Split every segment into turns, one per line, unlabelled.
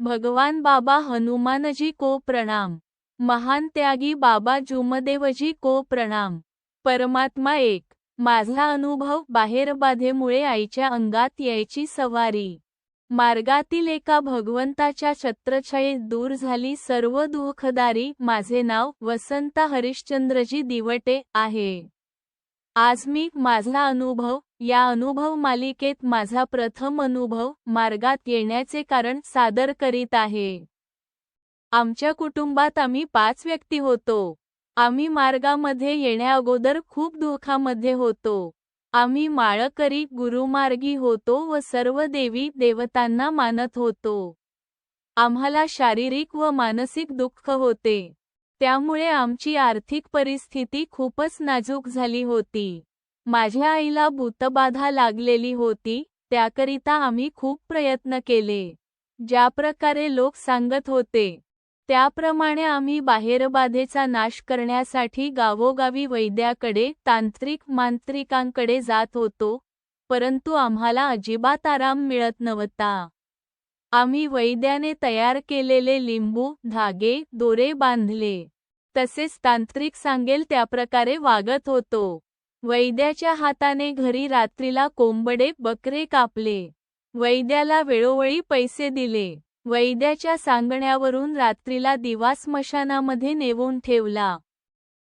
भगवान बाबा हनुमानजी को प्रणाम. महान त्यागी बाबा जुमदेवजी को प्रणाम. परमात्मा एक. माझा अनुभव बाहेर बाधेमुळे आईच्या अंगात यायची सवारी. मार्गातील एका भगवंताच्या छत्रछायेत दूर झाली सर्व दुःखदारी माझे नाव वसंत हरिश्चंद्रजी दिवटे आहे. आज मी माझा अनुभव या अनुभव मालिकेत माझा प्रथम अनुभव मार्गात येण्याचे कारण सादर करीत आहे. आमच्या कुटुंबात आम्ही पाच व्यक्ती होतो. आम्ही मार्गामध्ये येण्याअगोदर खूप दुःखामध्ये होतो. आम्ही माळकरी गुरुमार्गी होतो व सर्व देवी देवतांना मानत होतो. आम्हाला शारीरिक व मानसिक दुःख होते. त्यामुळे आमची आर्थिक परिस्थिती खूपच नाजूक झाली होती. माझ्या आईला भूतबाधा लागलेली होती त्याकरिता आम्ही खूप प्रयत्न केले. ज्या प्रकारे लोक सांगत होते त्याप्रमाणे आम्ही बाहेरबाधेचा नाश करण्यासाठी गावोगावी वैद्याकडे तांत्रिक मांत्रिकांकडे जात होतो परंतु आम्हाला अजिबात आराम मिळत नव्हता. आम्ही वैद्याने तयार केलेले लिंबू धागे दोरे बांधले. तसेच तांत्रिक सांगेल त्याप्रकारे वागत होतो. वैद्याच्या हाताने घरी रात्रीला कोंबडे बकरे कापले. वैद्याला वेळोवेळी पैसे दिले. वैद्याच्या सांगण्यावरून रात्रीला दिवा स्मशानामध्ये नेवून ठेवला.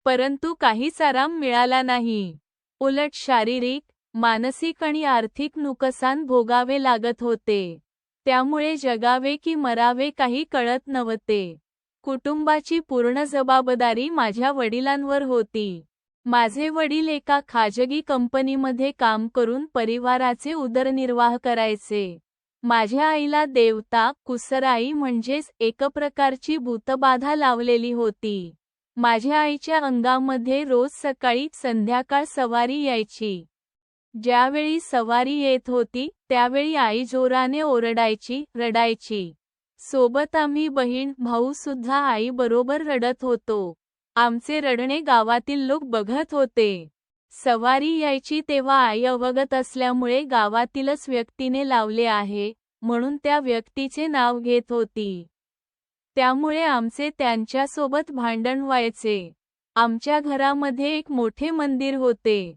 परंतु काहीच आराम मिळाला नाही. उलट शारीरिक मानसिक आणि आर्थिक नुकसान भोगावे लागत होते. त्यामुळे जगावे की मरावे काही कळत नव्हते. कुटुंबाची पूर्ण जबाबदारी माझ्या वडिलांवर होती. माझे वडील एका खाजगी कंपनीमध्ये काम करून परिवाराचे उदरनिर्वाह करायचे. माझ्या आईला देवता कुसराई म्हणजेच एक प्रकारची भूतबाधा लावलेली होती. माझ्या आईच्या अंगामध्ये रोज सकाळी संध्याकाळ सवारी यायची. ज्यावेळी सवारी येत होती त्यावेळी आई जोराने ओरडायची रडायची. सोबत आम्ही बहीण भाऊ सुद्धा आई बरोबर रडत होतो. आमचे रडणे गावातील लोक बघत होते. सवारी यायची तेव्हा आई अवगत असल्यामुळे गावातीलच व्यक्तीने लावले आहे म्हणून त्या व्यक्तीचे नाव घेत होती. त्यामुळे आमचे त्यांच्यासोबत भांडण व्हायचे. आमच्या घरामध्ये एक मोठे मंदिर होते.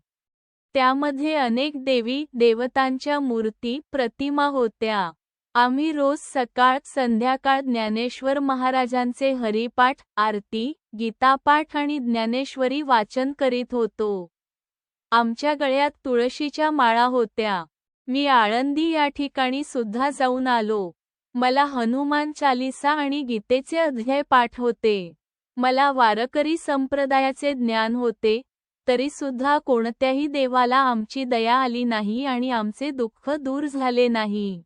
त्यामध्ये अनेक देवी देवतांच्या मूर्ती प्रतिमा होत्या. आम्ही रोज सकाळ संध्याकाळ ज्ञानेश्वर महाराजांचे हरिपाठ आरती गीतापाठ आणि ज्ञानेश्वरी वाचन करीत होतो. आमच्या गळ्यात तुळशीच्या माळा होत्या. मी आळंदी या ठिकाणी सुद्धा जाऊन आलो. मला हनुमान चालिसा आणि गीतेचे अध्याय पाठ होते. मला वारकरी संप्रदायाचे ज्ञान होते. तरी सुद्धा कोणत्याही देवाला आमची दया आली नाही आणि आमचे दुःख दूर झाले नाही.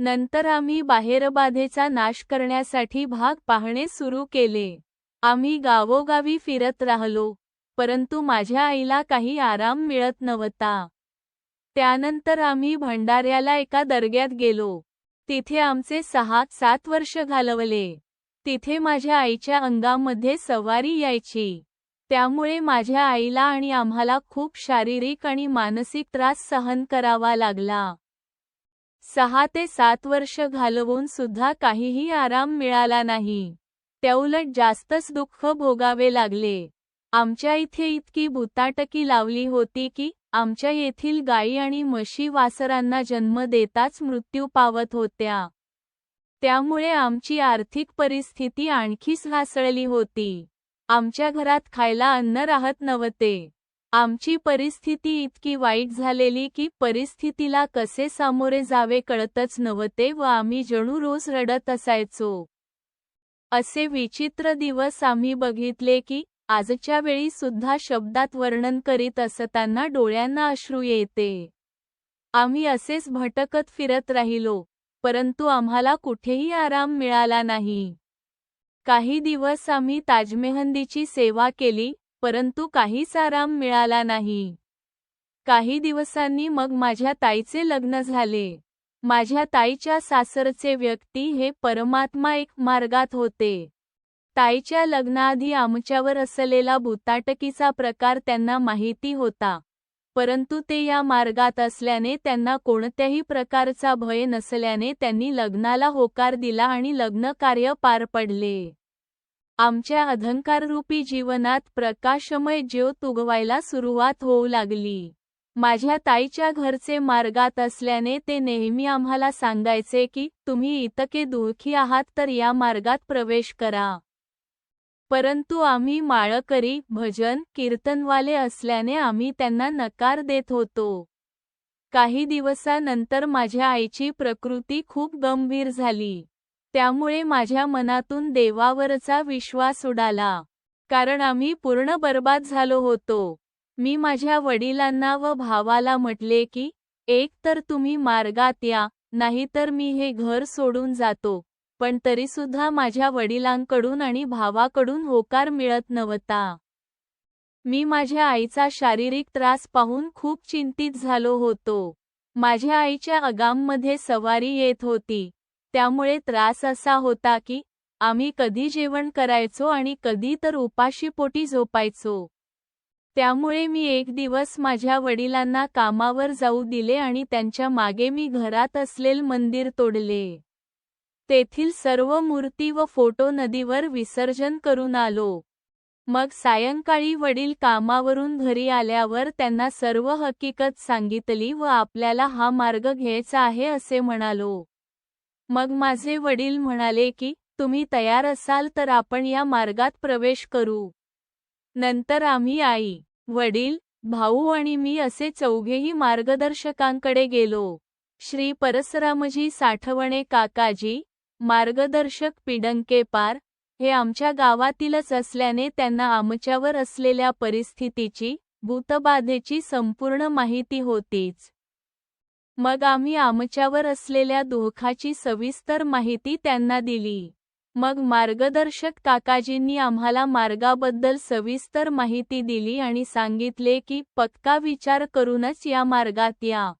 नंतर आम्ही बाहेरबाधेचा नाश करण्यासाठी भाग पाहणे सुरू केले. आम्ही गावोगावी फिरत राहलो परंतु माझ्या आईला काही आराम मिळत नव्हता. त्यानंतर आम्ही भंडाऱ्याला एका दर्ग्यात गेलो. तिथे आमचे सहा सात वर्ष घालवले. तिथे माझ्या आईच्या अंगामध्ये सवारी यायची. त्यामुळे माझ्या आईला आणि आम्हाला खूप शारीरिक आणि मानसिक त्रास सहन करावा लागला. सहा ते सात वर्ष घालवून सुद्धा काहीही आराम मिळाला नाही. त्याउलट जास्तच दुःख भोगावे लागले. आमच्या इथे इतकी भुताटकी लावली होती की आमच्या येथील गायी आणि म्हशी वासरांना जन्म देताच मृत्यू पावत होत्या. त्यामुळे आमची आर्थिक परिस्थिती आणखीच घासळली होती. आमच्या घरात खायला अन्न राहत नव्हते. आमची परिस्थिती इतकी वाईट झालेली की परिस्थितीला कसे सामोरे जावे कळतच नव्हते व आम्ही जणू रोज रडत असायचो. असे विचित्र दिवस आम्ही बघितले की आजच्या वेळी सुद्धा शब्दात वर्णन करीत असताना डोळ्यांना अश्रू येते. आम्ही असेच भटकत फिरत राहिलो परंतु आम्हाला कुठेही आराम मिळाला नाही. काही दिवस आम्ही ताजमेहंदीची सेवा केली परंतु काहीच आराम मिळाला नाही. काही दिवसांनी मग माझ्या ताईचे लग्न झाले. माझ्या ताईच्या सासरचे व्यक्ती हे परमात्मा एक मार्गात होते. ताईच्या लग्नाआधी आमच्यावर असलेला भूताटकीचा प्रकार त्यांना माहिती होता. परंतु ते या मार्गात असल्याने त्यांना कोणत्याही प्रकारचा भय नसल्याने त्यांनी लग्नाला होकार दिला आणि लग्न कार्य पार पडले. आमच्या अधंकाररूपी जीवनात प्रकाशमय ज्योत उगवायला सुरुवात होऊ लागली. माझ्या ताईच्या घरचे मार्गात असल्याने ते नेहमी आम्हाला सांगायचे की तुम्ही इतके दुःखी आहात तर या मार्गात प्रवेश करा. परंतु आम्ही माळकरी भजन कीर्तनवाले असल्याने आम्ही त्यांना नकार देत होतो. काही दिवसानंतर माझ्या आईची प्रकृती खूप गंभीर झाली. त्यामुळे माझ्या मनातून देवावरचा विश्वास उडाला. कारण आम्ही पूर्ण बर्बाद झालो होतो. मी माझ्या वडिलांना व भावाला म्हटले की एक तर तुम्ही मार्गात या नाहीतर मी हे घर सोडून जातो. पण तरीसुद्धा माझ्या वडिलांकडून आणि भावाकडून होकार मिळत नव्हता. मी माझ्या आईचा शारीरिक त्रास पाहून खूप चिंतित झालो होतो. माझ्या आईच्या अगाममध्ये सवारी येत होती. त्यामुळे त्रास असा होता की आम्ही कधी जेवण करायचो आणि कधी तर उपाशीपोटी झोपायचो. त्यामुळे मी एक दिवस माझ्या वडिलांना कामावर जाऊ दिले आणि त्यांच्या मागे मी घरात असलेल मंदिर तोडले. तेथील सर्व मूर्ती व फोटो नदीवर विसर्जन करून आलो. मग सायंकाळी वडील कामावरून घरी आल्यावर त्यांना सर्व हकीकत सांगितली व आपल्याला हा मार्ग घ्यायचा आहे असे म्हणालो. मग माझे वडील म्हणाले की तुम्ही तयार असाल तर आपण या मार्गात प्रवेश करू. नंतर आम्ही आई वडील भाऊ आणि मी असे चौघेही मार्गदर्शकांकडे गेलो. श्री परसरामजी साठवणे काकाजी मार्गदर्शक पिडंकेपार हे आमच्या गावातीलच असल्याने त्यांना आमच्यावर असलेल्या परिस्थितीची भूतबाधेची संपूर्ण माहिती होतीच. मग आम्ही आमच्यावर असलेल्या दोखाची सविस्तर माहिती त्यांना दिली. मग मार्गदर्शक काकाजींनी आम्हाला मार्गाबद्दल सविस्तर माहिती दिली आणि सांगितले की पक्का विचार करूनच या मार्गात या.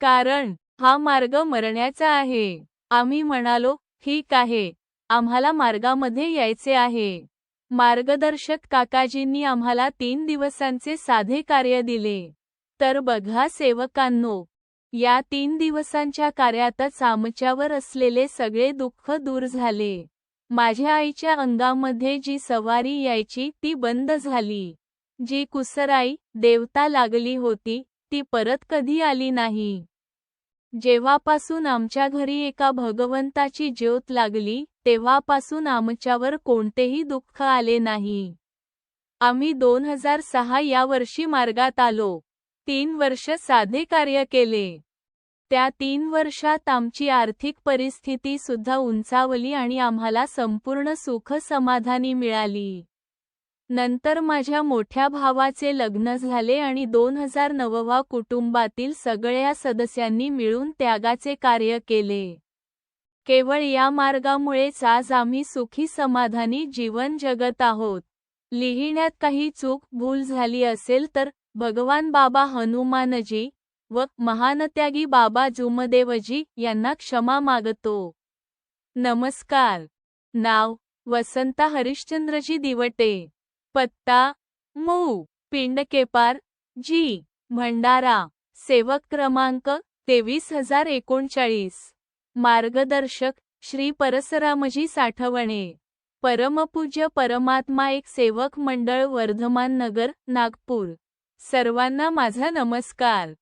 कारण हा मार्ग मरण्याचा आहे. आम्ही म्हणालो ठीक आहे. आम्हाला मार्गामध्ये यायचे आहे. मार्गदर्शक काकाजींनी आम्हाला तीन दिवसांचे साधे कार्य दिले. तर बघा सेवकांनो या तीन दिवसांच्या कार्यातच आमच्यावर असलेले सगळे दुःख दूर झाले. माझ्या आईच्या अंगामध्ये जी सवारी यायची ती बंद झाली. जी कुसराई देवता लागली होती ती परत कधी आली नाही. जेव्हापासून आमच्या घरी एका भगवंताची ज्योत लागली तेव्हापासून आमच्यावर कोणतेही दुःख आले नाही. आम्ही दोन हजार सहा या वर्षी मार्गात आलो. तीन वर्ष साधे कार्य केले. त्या तीन वर्षात आमची आर्थिक परिस्थिती सुद्धा उंचावली आणि आम्हाला संपूर्ण सुख समाधानी मिळाली. नंतर माझ्या मोठ्या भावाचे लग्न झाले आणि दोन हजार नववा कुटुंबातील सगळ्या सदस्यांनी मिळून त्यागाचे कार्य केले. केवळ या मार्गामुळेच आज आम्ही सुखी समाधानी जीवन जगत आहोत. लिहिण्यात काही चूक भूल झाली असेल तर भगवान बाबा हनुमानजी व महानत्यागी बाबा जुमदेवजी यांना क्षमा मागतो. नमस्कार. नाव वसंता हरिश्चंद्रजी दिवटे. पत्ता मऊ पिंडकेपार जी. भंडारा. सेवक क्रमांक तेवीस हजार एकोणचाळीस. मार्गदर्शक श्री परसरामजी साठवणे. परमपूज्य परमात्मा एक सेवक मंडळ वर्धमान नगर नागपूर. सर्वांना माझा नमस्कार.